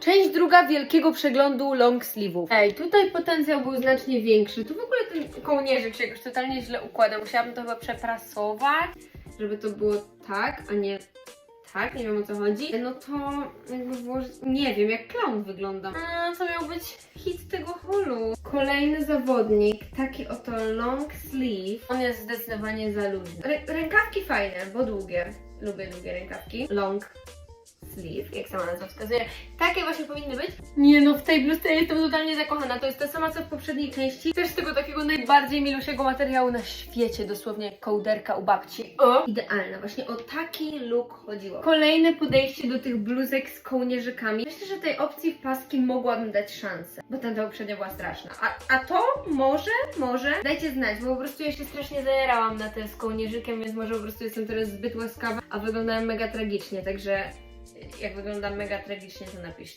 Część druga wielkiego przeglądu long sleeve'ów. Ej, tutaj potencjał był znacznie większy. Tu w ogóle ten kołnierzyk się jakoś totalnie źle układa. Musiałabym to chyba przeprasować, żeby to było tak, a nie tak, nie wiem o co chodzi. No to jakby włożyć, nie wiem, jak clown wygląda. A, to miał być hit tego holu. Kolejny zawodnik, taki oto long sleeve. On jest zdecydowanie za luźny. Rę- rękawki fajne, bo długie. Lubię długie rękawki. Long sleeve, jak sama nazwa wskazuje. Takie właśnie powinny być. Nie no, w tej bluzce jestem totalnie zakochana. To jest ta sama co w poprzedniej części. Też z tego takiego najbardziej milusiego materiału na świecie, dosłownie kołderka u babci. O! Idealne, właśnie o taki look chodziło. Kolejne podejście do tych bluzek z kołnierzykami. Myślę, że tej opcji w paski mogłabym dać szansę, bo tamta poprzednia była straszna. A, a to może, może, dajcie znać, bo po prostu ja się strasznie zajerałam na te z kołnierzykiem, więc może po prostu jestem teraz zbyt łaskawa, a wyglądałem mega tragicznie, także jak wyglądam mega tragicznie, to napiszcie.